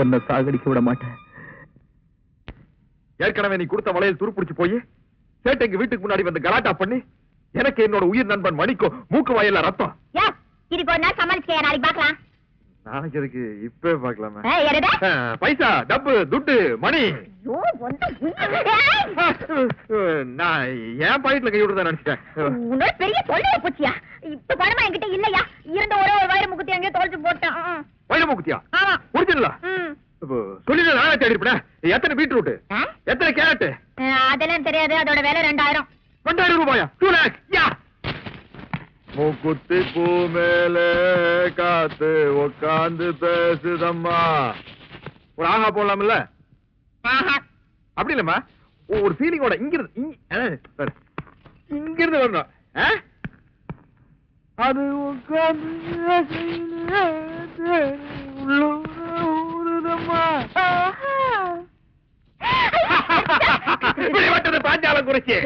உன்னை சாகடிக்க விட மாட்டேன். ஏற்கனவே நீ கொடுத்த வளையல் துருப்பிடிச்சு போய் சேட்டைக்கு வீட்டுக்கு முன்னாடி வந்து கலாட்டா பண்ணி எனக்கு என்னோட உயிர் நண்பன் மணிக்கும் மூக்கு வாயில ரத்தம். இதுக்கு ஒரு நாள் சமாளிச்சுக்க நாளைக்கு பார்க்கலாம். நாளைக்கு இருக்கு. இப்பவே பாக்கலாமே? பைசா டப்பு துட்டு மணி. நான் என் பாக்கெட்ல கை விடுறதா நினைச்சிட்டேன். உன்னோட பெரிய தொல்லையா போச்சியா? இப்ப பணமா என்கிட்ட இல்லையா? இருந்த ஒரே ஒரு வயிறு முக்குத்தி அங்கேயே தொலைச்சு போட்டேன். வயிறு குத்தியா ஆமா. ஒரிஜினலா ம். சொல்லி நானே தேடி இருப்பேன். எத்தனை பீட்ரூட்? எத்தனை கேரட் அதெல்லாம் தெரியாது. அதோட விலை ரெண்டாயிரம். ரெண்டாயிரம் ரூபாயா? டூ லேக்ஸ் மூக்குத்தி பூ மேல காத்து உக்காந்து பேசுதம்மா ஒரு ஆஹா போடலாம்ல. அப்படி இல்லம்மா ஒரு ஃபீலிங்கோட இங்க இருந்து இங்க- அஹ், பாரு. இங்க இருந்து வரணும்? அது வட்டது பாஞ்சாலம் குறிச்சி.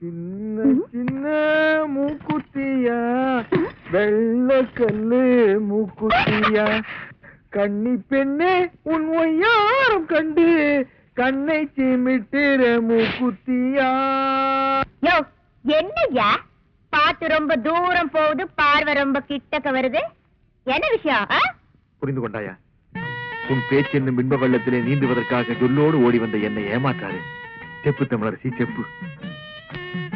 சின்ன சின்ன மூக்குத்தியா? வெள்ளக்கல்லு மூக்குத்தியா? கன்னி பெண்ணே உன் ஒய்யாரம் கண்டு கண்ணை சிமிட்டுற மூக்குத்தியா? யோ என்னய்யா? பாத்து ரொம்ப தூரம் போகுது பார்வை ரொம்ப கிட்டக்க வருது. என்ன விஷயம்? புரிந்து கொண்டாயா? உன் பேச்சு என்னும் பின்ப வெள்ளத்திலே நீந்துவதற்காக சொல்லோடு ஓடி வந்த என்னை ஏமாற்றாரு செப்பு தமிழரசி செப்பு.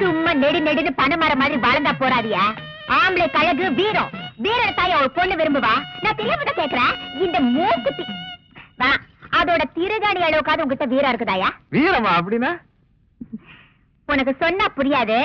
சும்மா நெடு நெடுன்னு பனைமரம் மாதிரி வளர்ந்தா போறாதியா? ஆம்பளை கழகு வீரம். வீரர் தாய ஒரு பொண்ணு விரும்புவா? நான் தெரியாம தான் கேக்குறேன். இந்த மூக்குத்தி. வா அதோட திருகாணி அளவுக்காவது உங்ககிட்ட வீரம் இருக்குதாயா? வீரமா அப்படின்னா? உனக்கு சொன்னா புரியாது.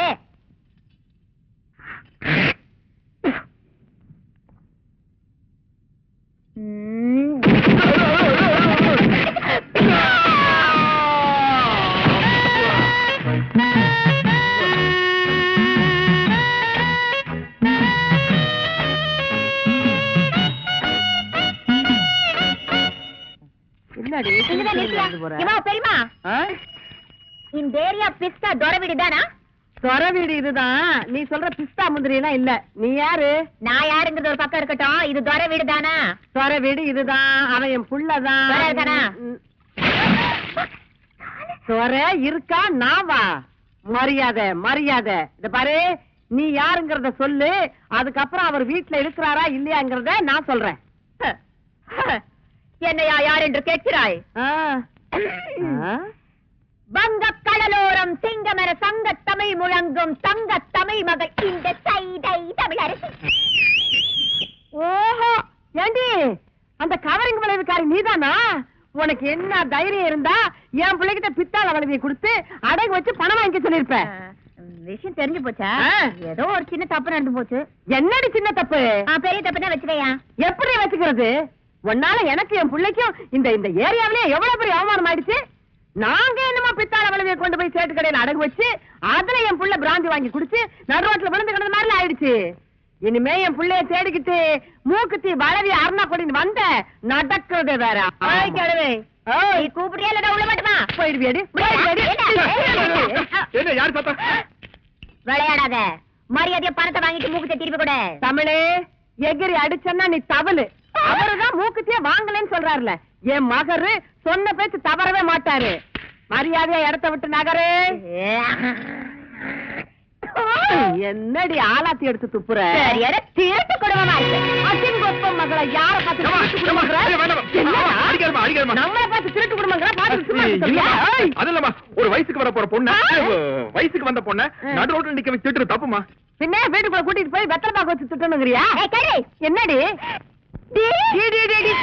என்னடி இங்கதான் நிறுத்தியா? இவா, பெரியம்மா இந்த ஏரியா பிஸ்தா துரை வீடு தானா? சொர வீடு இதுதான். நீ சொல்ற பிஸ்தா முந்திரி எல்லாம் இல்ல. நீ யாரு? நான் யாருங்கிறது ஒரு பக்கம் இருக்கட்டும். இது துரை வீடு தானா? சொர வீடு இதுதான். அவன் என் புள்ளதான். இருக்கா? நான் வா. மரியாதை மரியாதை. இத பாரு. நீ யாருங்கறத சொல்லு. அதுக்கப்புறம் அவர் வீட்டுல இருக்கிறாரா இல்லையாங்கிறத நான் சொல்றேன். என்னையா யார் என்று கேட்கிறாய்? வங்க கடலோரம் சிங்கமர சங்க தமிழ் முழங்கும் தங்க தமிழ் மகள் இந்த சைதை தமிழ் அரசு ஓஹோ ஏண்டி அந்த கவரிங் விளைவுக்காரி நீதானா? உனக்கு என்ன தைரியம் இருந்தா என் பிள்ளைகிட்ட பித்தாள வளைவியை கொடுத்து அடகு வச்சு பணம் வாங்கிக்க சொல்லிருப்ப விஷயம் தெரிஞ்சு போச்சா. ஏதோ ஒரு சின்ன தப்பு நடந்து போச்சு. என்னடி சின்ன தப்பு? பெரிய தப்பு தான் வச்சுக்கையா. எப்படி வச்சுக்கிறது? உன்னால எனக்கு என் பிள்ளைக்கும் இந்த இந்த ஏரியாவிலே எவ்வளவு பெரிய அவமானம் ஆயிடுச்சு? நாங்க என்னமா பித்தாள வளைவியை கொண்டு போய் சேட்டு கடையில அடகு வச்சு அதுல என் புள்ள பிராந்தி வாங்கி குடிச்சு நடுரோட்ல விழுந்து கிடந்த மாதிரி ஆயிடுச்சு. இனிமே என் புள்ளைய தேடிக்கிட்டு மூக்குத்தி வளவி அருணா கொடின்னு வந்த நடக்கிறது வேற. கூப்பிடுறியா இல்லடா உள்ள மாட்டுமா போயிடுவியடி போயிடுவியடி என்ன? யார் பார்த்தா விளையாடாத. மரியாதையா பணத்தை வாங்கிட்டு மூக்குத்தை திருப்பி கொடு. தமிழே எகிரி அடிச்சன்னா நீ தவளு. வாங்கலன்னு சொல்றாருல. என் மகரு சொன்ன பேச்சு தவறவே மாட்டாரு. மரியாதையா இடத்த விட்டு நகரு. என்னடி ஆலாத்தி எடுத்து துப்புற? திருட்டு குடும்பமா இருக்கு. அசிங்கொப்பம் மகளை யார பார்த்து திருட்டு ஒரு வயசுக்கு வர போற பொண்ணு? வயசுக்கு வந்த பொண்ணு. நடு ரோட்ல நிக்க வச்சு திட்டுறது தப்புமா பின்ன வீட்டுக்குள்ள கூட்டிட்டு போய் வெத்தலை பாக்க வச்சு திட்டணுங்கிறியா. என்னடி? டி. டி, டி, டி, டி.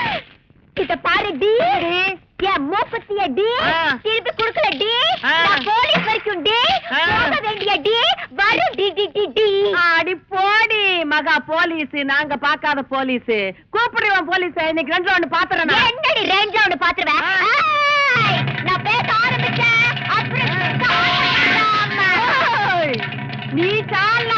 இத பாரு டி என் மூக்குத்திய டி. திருப்பி குடுக்கல டி. நான் போலீஸ் வரைக்கும் டி. போக வேண்டிய டி வரும் டி டி டி டி அடி போடி மகா போலீஸ் நாங்க பாக்காத போலீஸ் கூப்பிடுவோம் போலீஸ் இன்னைக்கு ரெண்டு ஒண்ணு பாத்துறேன். என்னடி பாத்துருவேன் ஆ. ஏய், நான் பேச ஆரம்பிச்சேன் அப்புறம் நீ சால்னா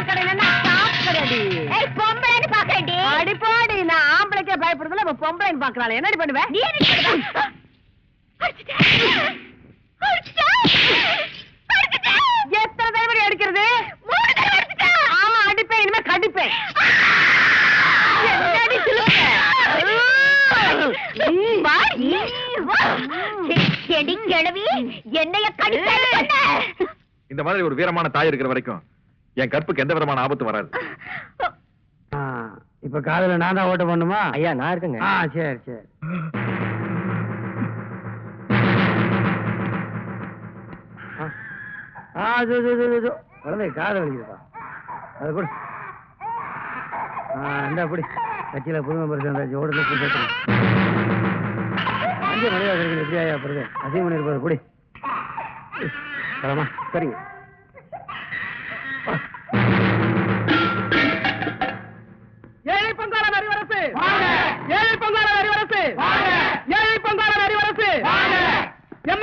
பொம்பளைன்னு பாக்குறாள் என்னடி பண்ணுவ? நீ எத்தனை தலைவலி அடிக்கிறது? ஆமா அடிப்பேன் இனிமே கடிப்பேன். இந்த மாதிரி ஒரு வீரமான தாய் இருக்கிற வரைக்கும் என் கற்புக்கு எந்த விதமான ஆபத்து வராது. இப்ப காதுல நான் தான் ஓட்ட பண்ணுமா? ஐயா நான் இருக்குங்க. ஆ சரி சரி. ஆ. ஜோ ஜோ ஜோ, ஜோ குழந்தை காது வலிக்குதுப்பா. அது கூட. ஆ இந்த அப்படி கட்சியில புது மெம்பர் சேர்ந்தாச்சு ஓடுல போட்டு அஞ்சு மணி வரைக்கும் எப்படி ஆயா போறது? அசைவ மணி இருப்பாரு குடி சரிங்க.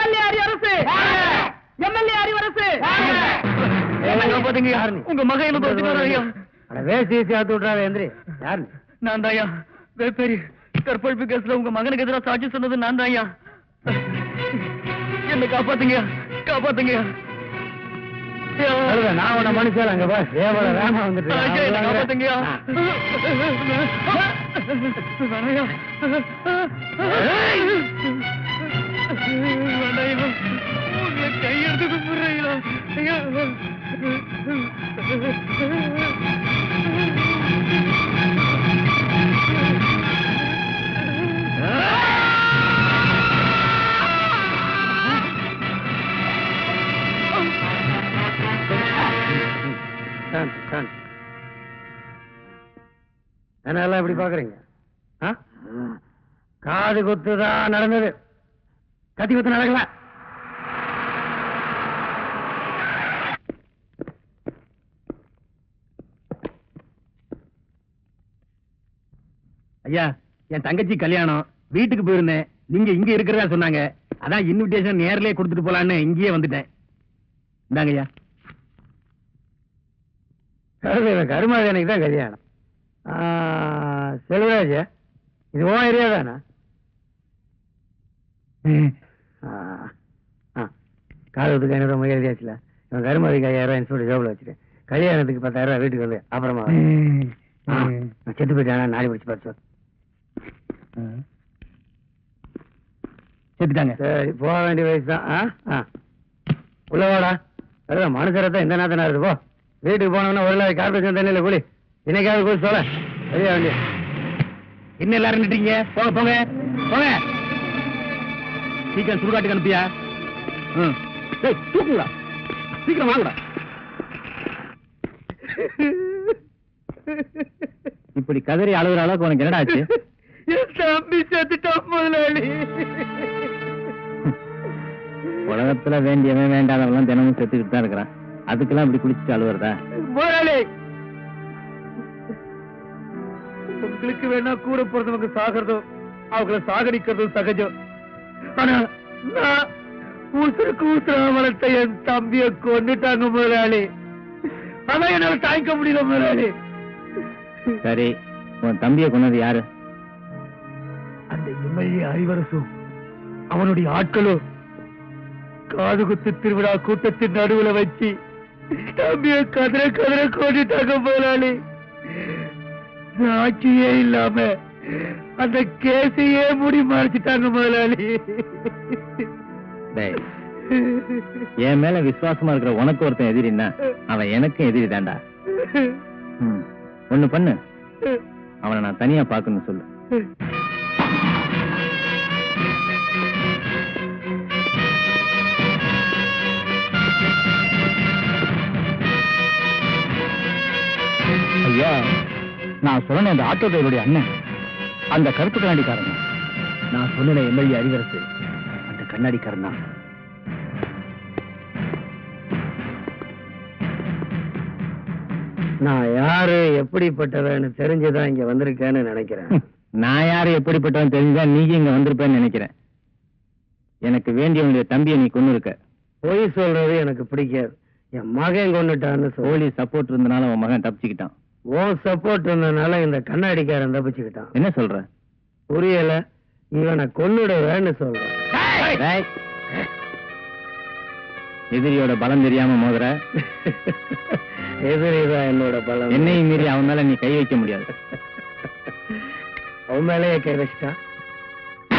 எம்எல்ஏ எம்எல்ஏ அரிவரசு உங்க மகன் என்ன ஐயா? ஆத்து விட்றாரு எந்திரி. யாரு நான் தான் ஐயா. வேப்பேரி கற்பழிப்பு கேஸ்ல உங்க மகனுக்கு எதிராக சாட்சி சொன்னது நான் தான் ஐயா. என்ன காப்பாத்துங்க காப்பாத்துங்க. நான் உன்னை மனுஷன் அங்க பா தேவல வேமா வந்துட்டு என்னை என்னெல்லாம் இப்படி பாக்குறீங்க ஆ? காது குத்துதான் நடந்தது. கத்தி குத்து நடக்கல ஐயா என் தங்கச்சி கல்யாணம் வீட்டுக்கு போயிருந்தேன். நீங்க இங்க இருக்கிறதா சொன்னாங்க. அதான் இன்விடேஷன் நேர்லயே கொடுத்துட்டு போலான்னு இங்கேயே வந்துட்டேன். இந்தாங்க ஐயா. கருமாதேனுக்கு தான் கல்யாணம். செல்வராஜ் இது உன் ஏரியா தானே? காது குத்துக்கு ஐநூறு ரூபாய் எழுதியாச்சுல இவன் கருமாதிக்கு ஐயாயிரம் சொல்லி ஜோபில் வச்சுட்டேன். கல்யாணத்துக்கு பத்தாயிரம் வீட்டுக்கு வந்து அப்புறமா செத்து போயிட்டானா? நாளை பிடிச்சு பார்த்து செத்துட்டாங்க சரி போக வேண்டிய வயசு தான். உள்ள வாடா. அதான் மனுஷரத்தான் இந்த நேரத்தினா இருக்கு போ. வீட்டுக்கு போனோம்னா ஒரு நாள் கார்பரேஷன் தண்ணியில் குளி. இன்னைக்காவது குளி சொல்ல வெளியே வேண்டிய என்ன எல்லாரும் நின்றீங்க போங்க போங்க. போங்க. சீக்கிரம் சுடுகாட்டுக்கு அனுப்பியா? ம். டேய் தூக்குங்கடா. சீக்கிரம் வாங்கடா. இப்படி கதறி அழுகுற அளவுக்கு உனக்கு என்னடா ஆச்சு? என் தம்பி செத்துட்டான் முதலாளி. உலகத்துல வேண்டியவன் வேண்டாதவன் தினமும் செத்துக்கிட்டு தான் இருக்கிறான். அதுக்கெல்லாம் இப்படி குளிச்சுட்டு அழுவுறதா? முதலாளி. உங்களுக்கு வேணா கூட பிறந்தவங்க சாகிறதும் அவங்கள சாகடிக்கிறதும் சகஜம். ஆனா நான் ஊசருக்கு ஊசரா வளர்த்த என் தம்பிய கொண்டுட்டாங்க முதலாளி. அதான் என்னால தாங்கிக்க முடியல முதலாளி. சரி உன் தம்பியை கொன்னது யாரு? எம்எல்ஏ அறிவரசும் அவனுடைய ஆட்களும் காதுகுத்து திருவிழா கூட்டத்தின் நடுவுல வச்சு தம்பிய கதிர கதிர கொண்டுட்டாங்க முதலாளி சாட்சியே இல்லாம அந்த கேசையே முடி மறைச்சிட்டாங்க முதலாளி என் மேல விசுவாசமா இருக்கிற உனக்கு ஒருத்தன் எதிரின்னா அவன் எனக்கும் எதிரி தாண்டா ஒண்ணு பண்ணு. அவனை நான் தனியா பார்க்கணும்னு சொல்லு. நான் சொன்ன அந்த ஆட்டோ டிரைவருடைய அண்ணன். அந்த கருப்பு கண்ணாடிக்காரன். நான் சொன்ன எம்எல்ஏ அறிவரசு. அந்த கண்ணாடிக்காரன் தான். நான் யாரு எப்படிப்பட்டவன்னு தெரிஞ்சுதான் இங்க வந்திருக்கேன்னு நினைக்கிறேன். நான் யாரு எப்படிப்பட்டவன் தெரிஞ்சா நீங்க இங்க வந்திருப்பேன்னு நினைக்கிறேன். எனக்கு வேண்டியவனுடைய தம்பியை நீ கொண்டு இருக்க பொய் சொல்றது எனக்கு பிடிக்காது. என் மகன் கொண்டுட்டான்னு சொல்லி போலீஸ் சப்போர்ட் இருந்தனால உன் மகன் தப்பிச்சுக்கிட்டான். உன் சப்போர்ட் இருந்தனால இந்த கண்ணாடிக்காரன் தப்பிச்சுக்கிட்டான். என்ன சொல்ற? புரியல. இவனை கொன்னுடுவேன்னு சொல்றேன். எதிரியோட பலம் தெரியாம மோதுற? எதிரிதான் என்னோட பலம். என்னையும் மீறி அவன் மேல நீ கை வைக்க முடியாது. அவன் மேலேயே கை வச்சிட்டான்.